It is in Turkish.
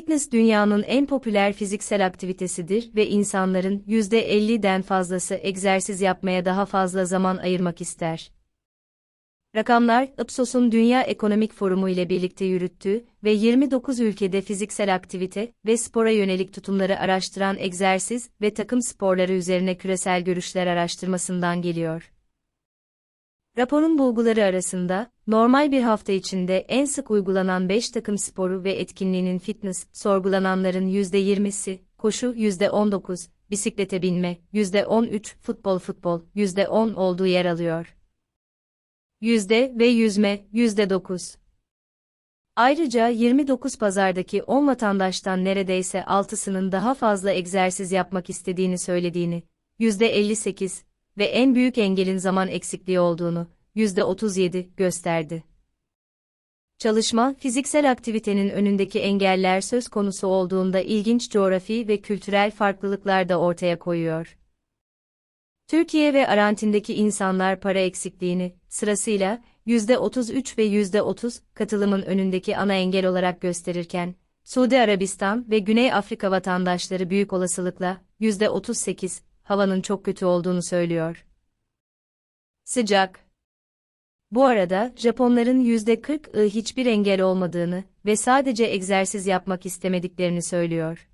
Fitness dünyanın en popüler fiziksel aktivitesidir ve insanların %50'den fazlası egzersiz yapmaya daha fazla zaman ayırmak ister. Rakamlar, Ipsos'un Dünya Ekonomik Forumu ile birlikte yürüttüğü ve 29 ülkede fiziksel aktivite ve spora yönelik tutumları araştıran egzersiz ve takım sporları üzerine küresel görüşler araştırmasından geliyor. Raporun bulguları arasında, normal bir hafta içinde en sık uygulanan 5 takım sporu ve etkinliğinin fitness, sorgulananların %20'si, koşu %19, bisiklete binme, %13, futbol futbol, %10 olduğu yer alıyor. Yüzde ve yüzme, yüzde 9. Ayrıca 29 pazardaki 10 vatandaştan neredeyse 6'sının daha fazla egzersiz yapmak istediğini söylediğini, yüzde 58 ve en büyük engelin zaman eksikliği olduğunu, yüzde 37 gösterdi. Çalışma, fiziksel aktivitenin önündeki engeller söz konusu olduğunda ilginç coğrafi ve kültürel farklılıklar da ortaya koyuyor. Türkiye ve Arjantin'deki insanlar para eksikliğini, sırasıyla, %33 ve %30 katılımın önündeki ana engel olarak gösterirken, Suudi Arabistan ve Güney Afrika vatandaşları büyük olasılıkla, %38, havanın çok kötü olduğunu söylüyor. Sıcak. Bu arada, Japonların %40'ı hiçbir engel olmadığını ve sadece egzersiz yapmak istemediklerini söylüyor.